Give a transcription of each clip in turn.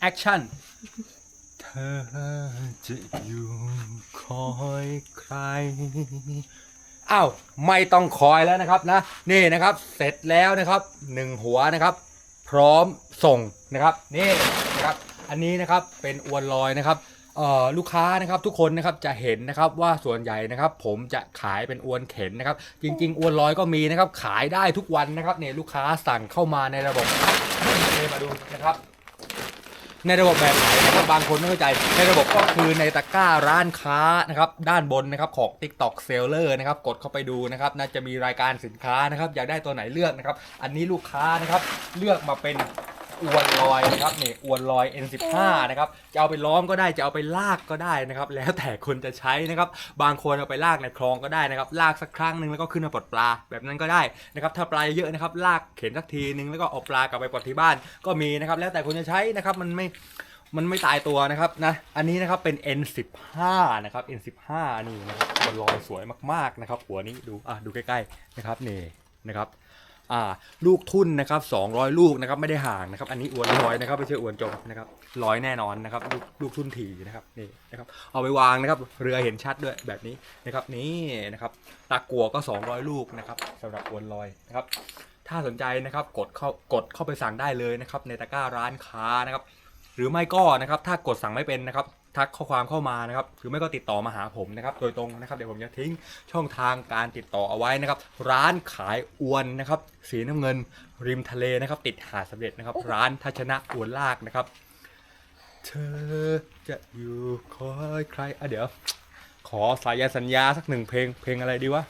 แอคชั่น เธอจะอยู่คอยใคร อ้าว ไม่ต้องคอยแล้วนะครับนะ นี่นะครับ เสร็จแล้วนะครับหนึ่งหัวนะครับ พร้อมส่งนะครับ นี่นะครับ อันนี้นะครับเป็นอวนลอยนะครับเอ่อลูกค้านะครับทุกคนนะครับจะเห็นนะครับว่าส่วนใหญ่นะครับ ผมจะขายเป็นอวนเข็นนะครับ จริง ๆ อวนลอยก็มีนะครับ ขายได้ทุกวันนะครับเนี่ยลูกค้าสั่งเข้ามาในระบบเลยมาดูนะครับ ในระบบแบบไหนนะครับบางคนไม่เข้าใจ ในระบบก็คือในตะกร้าร้านค้านะครับด้านบนนะครับของ TikTok Seller นะครับกดเข้าไปดูนะครับน่าจะมีรายการสินค้านะครับอยากได้ตัวไหนเลือกนะครับอันนี้ลูกค้านะครับเลือกมาเป็น อวนลอยนะครับนี่อวนลอย N15 นะครับจะเอาไปล้อมก็ได้จะเอาไปลากก็ได้นะครับแล้วแต่คนจะใช้นะครับบางคนเอาไปลากในคลองก็ได้นะครับลากสักครั้งหนึ่งแล้วก็ขึ้นมาปลดปลาแบบนั้นก็ได้นะครับถ้าปลาเยอะนะครับลากเข็นสักทีนึงแล้วก็เอาปลากลับไปปลดที่บ้านก็มีนะครับแล้วแต่คนจะใช้นะครับมันไม่มันไม่ตายตัวนะครับนะ อันนี้นะครับเป็น N15 นะครับ N15 นี่นะครับตัวลอยสวยมากๆนะครับ หัวนี้ดู อะดูใกล้ๆนะครับนี่นะครับ ลูกทุ่นนะครับ200 ลูกนะครับไม่ได้ห่างนะครับอันนี้อวนลอยนะครับไม่ใช่อวนจมนะครับลอยแน่นอนนะครับลูกลูกทุ่นถี่นะครับนี่นะครับเอาไปวางนะครับเรือเห็นชัดด้วยแบบนี้นะครับนี่นะครับตะกัวก็ 200 ลูกนะครับสำหรับอวนลอยนะครับถ้าสนใจนะครับกดเข้ากดเข้าไปสั่งได้เลยนะครับในตะกร้าร้านค้านะครับ หรือไม่ก็นะครับถ้ากดสั่งไม่เป็นนะครับทักข้อความเข้ามานะครับหรือไม่ก็ติดต่อมาหาผมนะครับโดยตรงนะครับเดี๋ยวผมจะทิ้งช่องทางการติดต่อเอาไว้นะครับ ร้านขายอวนนะครับสีน้ำเงินริมทะเลนะครับติดหาดสำเร็จนะครับ ร้านทัชนะอวนลากนะครับ เธอจะอยู่คอยใครอะเดี๋ยว ขอสายสัญญาสักหนึ่งเพลงเพลงอะไรดีวะ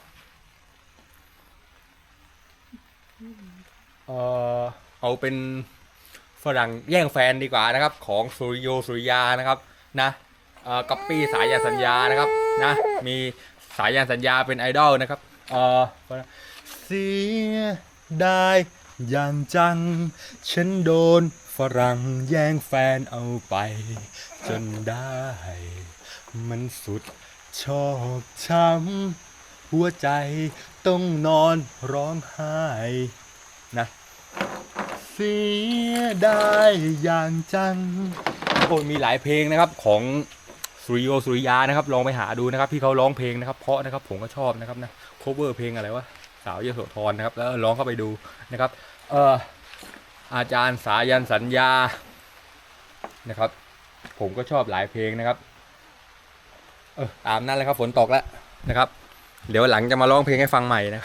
เออเอาเป็น ฝรั่งแย่งแฟนดีกว่านะครับ ของสุริโยสุริยานะครับนะเอ่อกัปปี้สายยานสัญญานะครับนะมีสายยานสัญญาเป็นไอดอลนะครับเอ่อเสียได้อย่างจัง ฉันโดนฝรั่งแย่งแฟนเอาไป จนได้ มันสุดชอกช้ำหัวใจต้องนอนร้องไห้นะ สียได้อย่างจังโอ้ยมีหลายเพลงนะครับของสุริโยสุริยานะครับ ลองไปหาดูนะครับพี่เขาร้องเพลงนะครับ เพราะนะครับผมก็ชอบนะครับนะ cover เพลงอะไรวะสาวยโสธรนะครับ แล้วร้องเข้าไปดูนะครับเอ่ออาจารย์สายันสัญญานะครับ ผมก็ชอบหลายเพลงนะครับเออตามนั้นเลยครับฝนตกแล้วนะครับ เดี๋ยวหลังจะมาร้องเพลงให้ฟังใหม่นะ